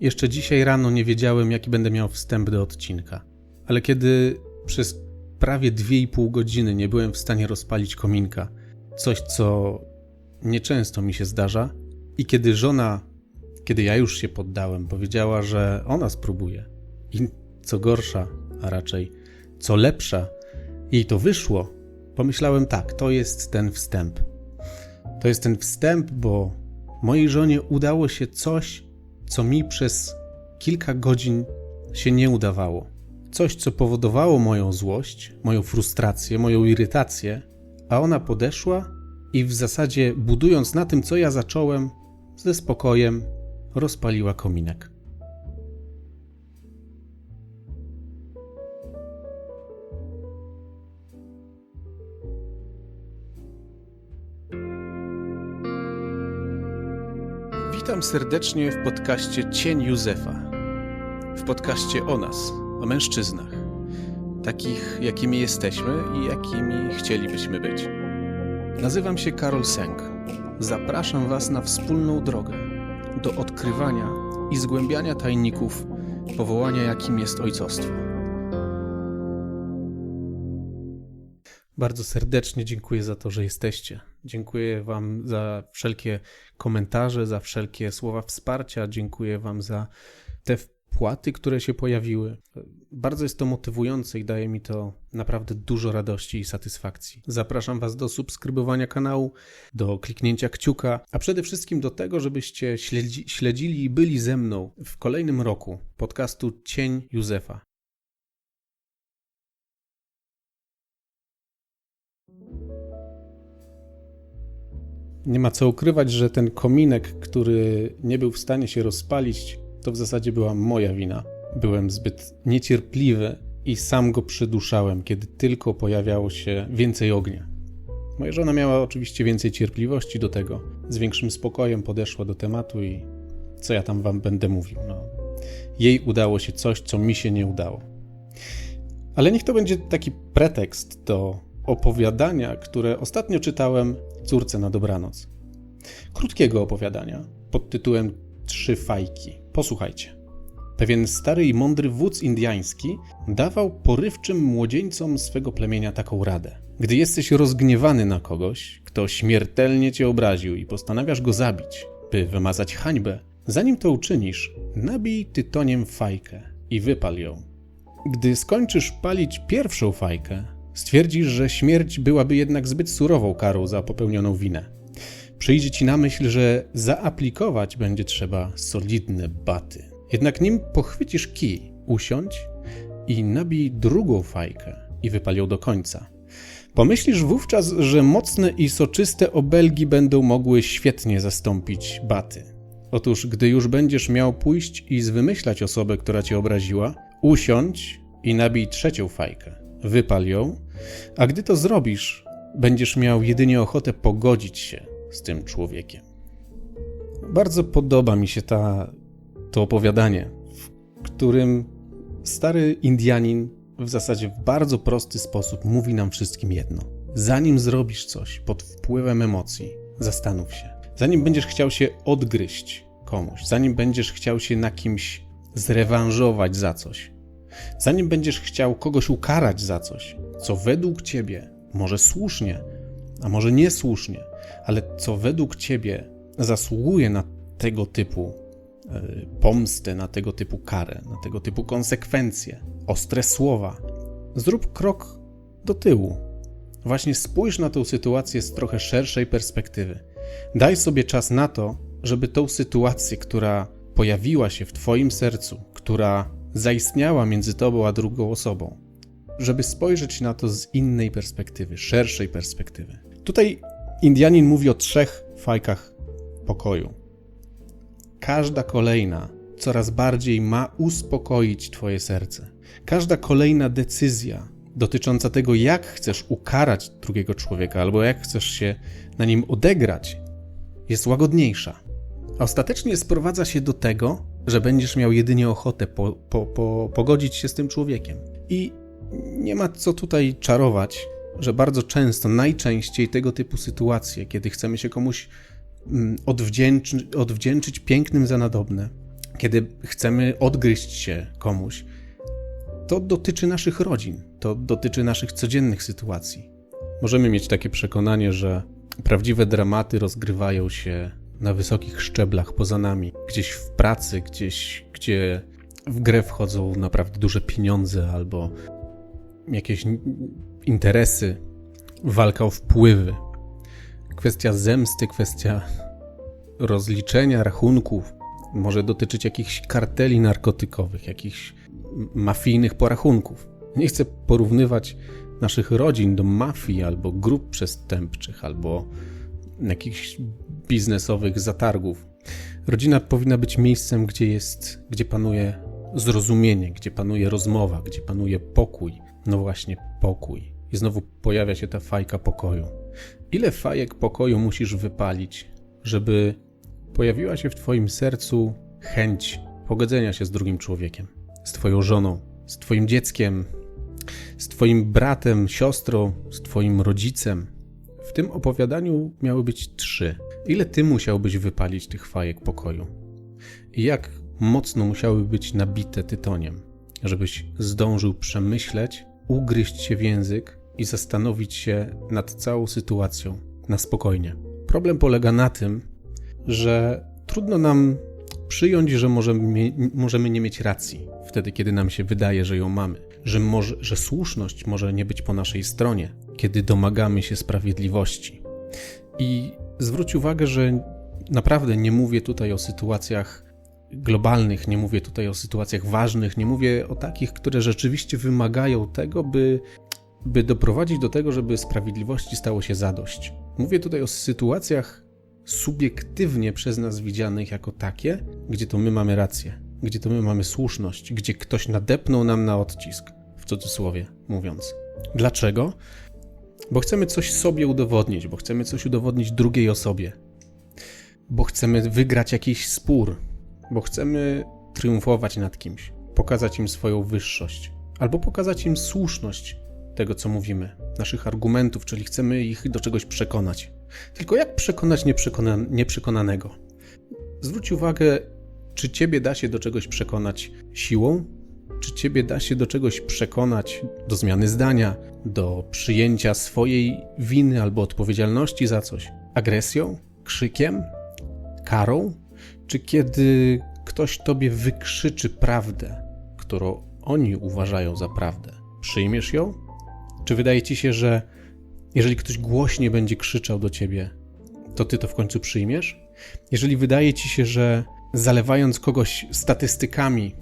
Jeszcze dzisiaj rano nie wiedziałem, jaki będę miał wstęp do odcinka, ale kiedy przez prawie 2,5 godziny nie byłem w stanie rozpalić kominka, coś co nieczęsto mi się zdarza, i kiedy żona, kiedy ja już się poddałem, powiedziała, że ona spróbuje, i co gorsza, a raczej co lepsza, jej to wyszło, pomyślałem tak, to jest ten wstęp. To jest ten wstęp, bo mojej żonie udało się coś, co mi przez kilka godzin się nie udawało. Coś, co powodowało moją złość, moją frustrację, moją irytację, a ona podeszła i w zasadzie, budując na tym, co ja zacząłem, ze spokojem rozpaliła kominek. Witam serdecznie w podcaście Cień Józefa. W podcaście o nas, o mężczyznach, takich jakimi jesteśmy i jakimi chcielibyśmy być. Nazywam się Karol Sęk. Zapraszam Was na wspólną drogę do odkrywania i zgłębiania tajników powołania, jakim jest ojcostwo. Bardzo serdecznie dziękuję za to, że jesteście. Dziękuję Wam za wszelkie komentarze, za wszelkie słowa wsparcia. Dziękuję Wam za te wpłaty, które się pojawiły. Bardzo jest to motywujące i daje mi to naprawdę dużo radości i satysfakcji. Zapraszam Was do subskrybowania kanału, do kliknięcia kciuka, a przede wszystkim do tego, żebyście śledzi, śledzili i byli ze mną w kolejnym roku podcastu Cień Józefa. Nie ma co ukrywać, że ten kominek, który nie był w stanie się rozpalić, to w zasadzie była moja wina. Byłem zbyt niecierpliwy i sam go przyduszałem, kiedy tylko pojawiało się więcej ognia. Moja żona miała oczywiście więcej cierpliwości do tego, z większym spokojem podeszła do tematu i co ja tam wam będę mówił. No, jej udało się coś, co mi się nie udało. Ale niech to będzie taki pretekst do opowiadania, które ostatnio czytałem córce na dobranoc. Krótkiego opowiadania pod tytułem Trzy fajki. Posłuchajcie. Pewien stary i mądry wódz indiański dawał porywczym młodzieńcom swego plemienia taką radę. Gdy jesteś rozgniewany na kogoś, kto śmiertelnie cię obraził i postanawiasz go zabić, by wymazać hańbę, zanim to uczynisz, nabij tytoniem fajkę i wypal ją. Gdy skończysz palić pierwszą fajkę, stwierdzisz, że śmierć byłaby jednak zbyt surową karą za popełnioną winę. Przyjdzie ci na myśl, że zaaplikować będzie trzeba solidne baty. Jednak nim pochwycisz kij, usiądź i nabij drugą fajkę i wypal ją do końca. Pomyślisz wówczas, że mocne i soczyste obelgi będą mogły świetnie zastąpić baty. Otóż, gdy już będziesz miał pójść i zwymyślać osobę, która cię obraziła, usiądź i nabij trzecią fajkę. Wypal ją, a gdy to zrobisz, będziesz miał jedynie ochotę pogodzić się z tym człowiekiem. Bardzo podoba mi się ta, to opowiadanie, w którym stary Indianin w zasadzie w bardzo prosty sposób mówi nam wszystkim jedno. Zanim zrobisz coś pod wpływem emocji, zastanów się. Zanim będziesz chciał się odgryźć komuś, zanim będziesz chciał się na kimś zrewanżować za coś, zanim będziesz chciał kogoś ukarać za coś, co według ciebie, może słusznie, a może niesłusznie, ale co według ciebie zasługuje na tego typu e, pomstę, na tego typu karę, na tego typu konsekwencje, ostre słowa, zrób krok do tyłu. Właśnie spójrz na tę sytuację z trochę szerszej perspektywy. Daj sobie czas na to, żeby tą sytuację, która pojawiła się w Twoim sercu, która zaistniała między Tobą a drugą osobą, żeby spojrzeć na to z innej perspektywy, szerszej perspektywy. Tutaj Indianin mówi o trzech fajkach pokoju. Każda kolejna coraz bardziej ma uspokoić Twoje serce. Każda kolejna decyzja dotycząca tego, jak chcesz ukarać drugiego człowieka albo jak chcesz się na nim odegrać, jest łagodniejsza. A ostatecznie sprowadza się do tego, że będziesz miał jedynie ochotę po, po, po, pogodzić się z tym człowiekiem. I nie ma co tutaj czarować, że bardzo często, najczęściej tego typu sytuacje, kiedy chcemy się komuś mm, odwdzięczy, odwdzięczyć pięknym za nadobne, kiedy chcemy odgryźć się komuś, to dotyczy naszych rodzin, to dotyczy naszych codziennych sytuacji. Możemy mieć takie przekonanie, że prawdziwe dramaty rozgrywają się na wysokich szczeblach poza nami, gdzieś w pracy, gdzieś, gdzie w grę wchodzą naprawdę duże pieniądze albo jakieś interesy, walka o wpływy, kwestia zemsty, kwestia rozliczenia rachunków, może dotyczyć jakichś karteli narkotykowych, jakichś mafijnych porachunków. Nie chcę porównywać naszych rodzin do mafii albo grup przestępczych, albo jakichś biznesowych zatargów. Rodzina powinna być miejscem, gdzie jest, gdzie panuje zrozumienie, gdzie panuje rozmowa, gdzie panuje pokój. No właśnie, pokój. I znowu pojawia się ta fajka pokoju. Ile fajek pokoju musisz wypalić, żeby pojawiła się w Twoim sercu chęć pogodzenia się z drugim człowiekiem, z Twoją żoną, z Twoim dzieckiem, z Twoim bratem, siostrą, z Twoim rodzicem. W tym opowiadaniu miały być trzy. Ile Ty musiałbyś wypalić tych fajek pokoju? I jak mocno musiały być nabite tytoniem, żebyś zdążył przemyśleć, ugryźć się w język i zastanowić się nad całą sytuacją na spokojnie. Problem polega na tym, że trudno nam przyjąć, że możemy, możemy nie mieć racji wtedy, kiedy nam się wydaje, że ją mamy, że, może, że słuszność może nie być po naszej stronie, kiedy domagamy się sprawiedliwości. I zwróć uwagę, że naprawdę nie mówię tutaj o sytuacjach globalnych, nie mówię tutaj o sytuacjach ważnych, nie mówię o takich, które rzeczywiście wymagają tego, by, by doprowadzić do tego, żeby sprawiedliwości stało się zadość. Mówię tutaj o sytuacjach subiektywnie przez nas widzianych jako takie, gdzie to my mamy rację, gdzie to my mamy słuszność, gdzie ktoś nadepnął nam na odcisk, w cudzysłowie mówiąc. Dlaczego? Bo chcemy coś sobie udowodnić, bo chcemy coś udowodnić drugiej osobie, bo chcemy wygrać jakiś spór, bo chcemy triumfować nad kimś, pokazać im swoją wyższość, albo pokazać im słuszność tego, co mówimy, naszych argumentów, czyli chcemy ich do czegoś przekonać. Tylko jak przekonać nieprzekona nieprzekonanego? Zwróć uwagę, czy ciebie da się do czegoś przekonać siłą, czy ciebie da się do czegoś przekonać, do zmiany zdania, do przyjęcia swojej winy albo odpowiedzialności za coś? Agresją, krzykiem, karą? Czy kiedy ktoś tobie wykrzyczy prawdę, którą oni uważają za prawdę, przyjmiesz ją? Czy wydaje ci się, że jeżeli ktoś głośniej będzie krzyczał do ciebie, to ty to w końcu przyjmiesz? Jeżeli wydaje ci się, że zalewając kogoś statystykami,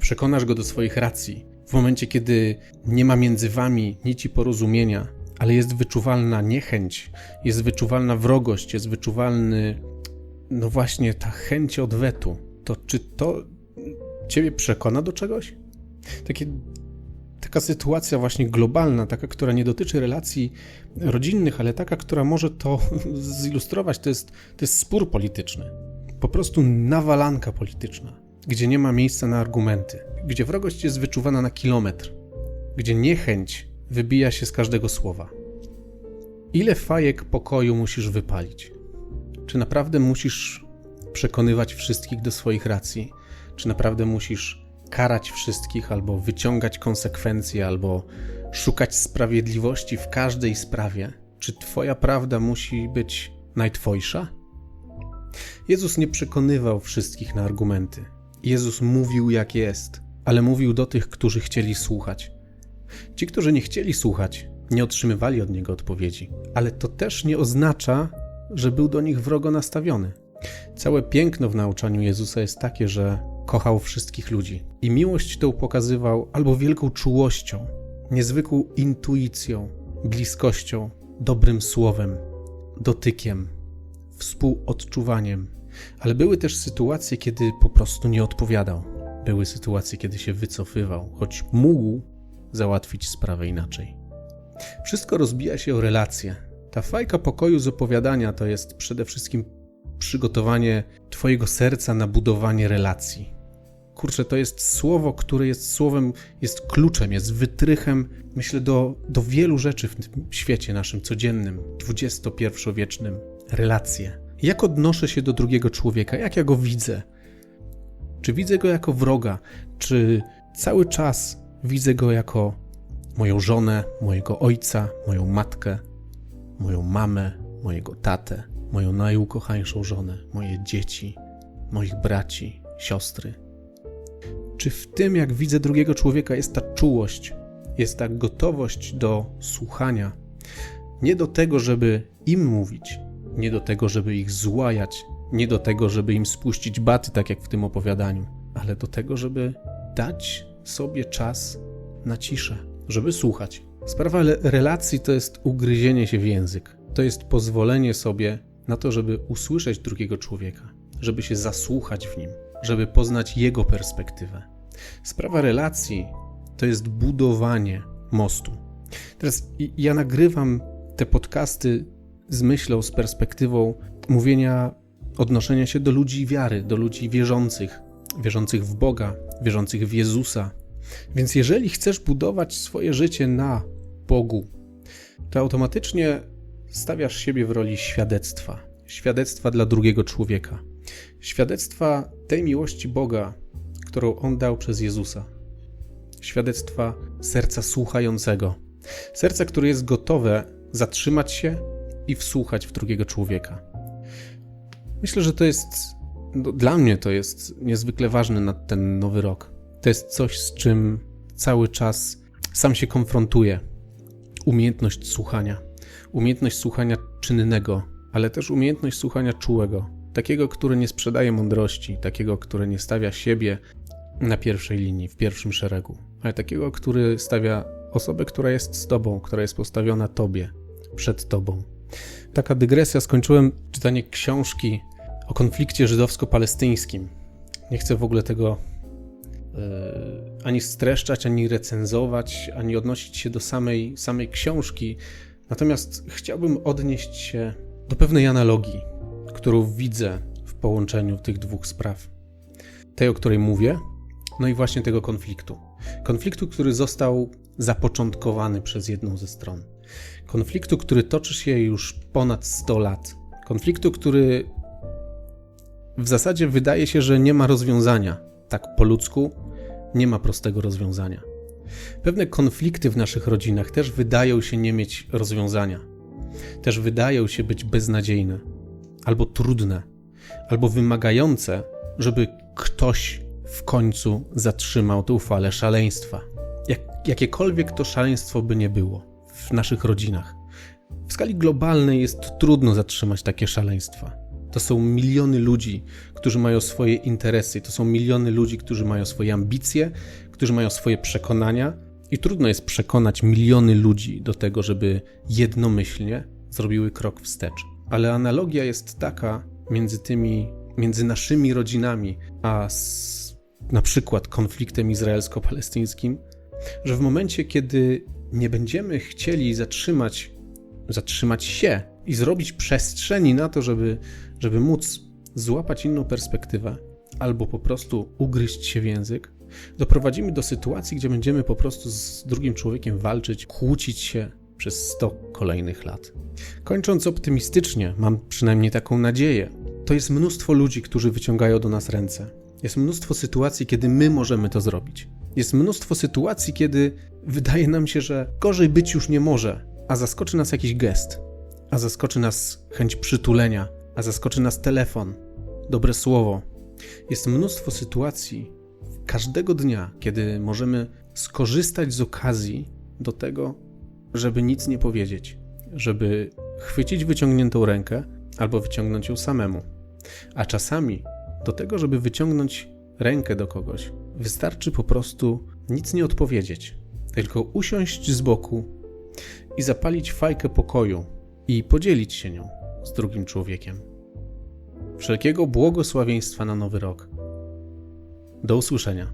przekonasz go do swoich racji, w momencie, kiedy nie ma między wami nici porozumienia, ale jest wyczuwalna niechęć, jest wyczuwalna wrogość, jest wyczuwalny, no właśnie, ta chęć odwetu, to czy to ciebie przekona do czegoś? Takie taka sytuacja właśnie globalna, taka, która nie dotyczy relacji rodzinnych, ale taka, która może to zilustrować, to jest, to jest spór polityczny. Po prostu nawalanka polityczna, gdzie nie ma miejsca na argumenty, gdzie wrogość jest wyczuwana na kilometr, gdzie niechęć wybija się z każdego słowa. Ile fajek pokoju musisz wypalić? Czy naprawdę musisz przekonywać wszystkich do swoich racji? Czy naprawdę musisz karać wszystkich, albo wyciągać konsekwencje, albo szukać sprawiedliwości w każdej sprawie, czy Twoja prawda musi być najtwojsza? Jezus nie przekonywał wszystkich na argumenty. Jezus mówił jak jest, ale mówił do tych, którzy chcieli słuchać. Ci, którzy nie chcieli słuchać, nie otrzymywali od niego odpowiedzi, ale to też nie oznacza, że był do nich wrogo nastawiony. Całe piękno w nauczaniu Jezusa jest takie, że kochał wszystkich ludzi. I miłość tę pokazywał albo wielką czułością, niezwykłą intuicją, bliskością, dobrym słowem, dotykiem, współodczuwaniem. Ale były też sytuacje, kiedy po prostu nie odpowiadał. Były sytuacje, kiedy się wycofywał, choć mógł załatwić sprawę inaczej. Wszystko rozbija się o relacje. Ta fajka pokoju z opowiadania to jest przede wszystkim przygotowanie Twojego serca na budowanie relacji kurczę, to jest słowo, które jest słowem, jest kluczem, jest wytrychem, myślę, do, do wielu rzeczy w tym świecie naszym codziennym, XXI-wiecznym. Relacje. Jak odnoszę się do drugiego człowieka, jak ja go widzę, Czy widzę go jako wroga? Czy cały czas widzę go jako moją żonę, mojego ojca, moją matkę, moją mamę, mojego tatę, moją najukochańszą żonę, moje dzieci, moich braci, siostry? Czy w tym, jak widzę drugiego człowieka, jest ta czułość, jest ta gotowość do słuchania? Nie do tego, żeby im mówić, nie do tego, żeby ich złajać, nie do tego, żeby im spuścić baty, tak jak w tym opowiadaniu, ale do tego, żeby dać sobie czas na ciszę, żeby słuchać. Sprawa relacji to jest ugryzienie się w język. To jest pozwolenie sobie na to, żeby usłyszeć drugiego człowieka, żeby się zasłuchać w nim, żeby poznać jego perspektywę. Sprawa relacji to jest budowanie mostu. Teraz ja nagrywam te podcasty z myślą, z perspektywą mówienia, odnoszenia się do ludzi wiary, do ludzi wierzących, wierzących w Boga, wierzących w Jezusa. Więc jeżeli chcesz budować swoje życie na Bogu, to automatycznie stawiasz siebie w roli świadectwa. Świadectwa dla drugiego człowieka. Świadectwa tej miłości Boga, którą On dał przez Jezusa. Świadectwa serca słuchającego. Serca, które jest gotowe zatrzymać się i wsłuchać w drugiego człowieka. Myślę, że to jest, no, dla mnie to jest niezwykle ważne na ten nowy rok. To jest coś, z czym cały czas sam się konfrontuję. Umiejętność słuchania. Umiejętność słuchania czynnego, ale też umiejętność słuchania czułego. Takiego, który nie sprzedaje mądrości, takiego, który nie stawia siebie na pierwszej linii, w pierwszym szeregu, ale takiego, który stawia osobę, która jest z tobą, która jest postawiona tobie, przed tobą. Taka dygresja, skończyłem czytanie książki o konflikcie żydowsko-palestyńskim. Nie chcę w ogóle tego yy, ani streszczać, ani recenzować, ani odnosić się do samej, samej książki. Natomiast chciałbym odnieść się do pewnej analogii, którą widzę w połączeniu tych dwóch spraw. Tej, o której mówię, no i właśnie tego konfliktu. Konfliktu, który został zapoczątkowany przez jedną ze stron. Konfliktu, który toczy się już ponad 100 lat. Konfliktu, który w zasadzie wydaje się, że nie ma rozwiązania. Tak po ludzku, nie ma prostego rozwiązania. Pewne konflikty w naszych rodzinach też wydają się nie mieć rozwiązania. Też wydają się być beznadziejne, albo trudne, albo wymagające, żeby ktoś w końcu zatrzymał tę falę szaleństwa. Jak, jakiekolwiek to szaleństwo by nie było w naszych rodzinach. W skali globalnej jest trudno zatrzymać takie szaleństwa. To są miliony ludzi, którzy mają swoje interesy, to są miliony ludzi, którzy mają swoje ambicje, którzy mają swoje przekonania, i trudno jest przekonać miliony ludzi do tego, żeby jednomyślnie zrobiły krok wstecz. Ale analogia jest taka między tymi, między naszymi rodzinami, a z na przykład konfliktem izraelsko-palestyńskim, że w momencie, kiedy nie będziemy chcieli zatrzymać, zatrzymać się i zrobić przestrzeni na to, żeby, żeby móc złapać inną perspektywę, albo po prostu ugryźć się w język, doprowadzimy do sytuacji, gdzie będziemy po prostu z drugim człowiekiem walczyć, kłócić się przez 100 kolejnych lat. Kończąc optymistycznie, mam przynajmniej taką nadzieję, to jest mnóstwo ludzi, którzy wyciągają do nas ręce. Jest mnóstwo sytuacji, kiedy my możemy to zrobić. Jest mnóstwo sytuacji, kiedy wydaje nam się, że gorzej być już nie może, a zaskoczy nas jakiś gest, a zaskoczy nas chęć przytulenia, a zaskoczy nas telefon, dobre słowo. Jest mnóstwo sytuacji każdego dnia, kiedy możemy skorzystać z okazji do tego, żeby nic nie powiedzieć, żeby chwycić wyciągniętą rękę albo wyciągnąć ją samemu. A czasami do tego, żeby wyciągnąć rękę do kogoś, wystarczy po prostu nic nie odpowiedzieć, tylko usiąść z boku i zapalić fajkę pokoju i podzielić się nią z drugim człowiekiem. Wszelkiego błogosławieństwa na nowy rok. Do usłyszenia.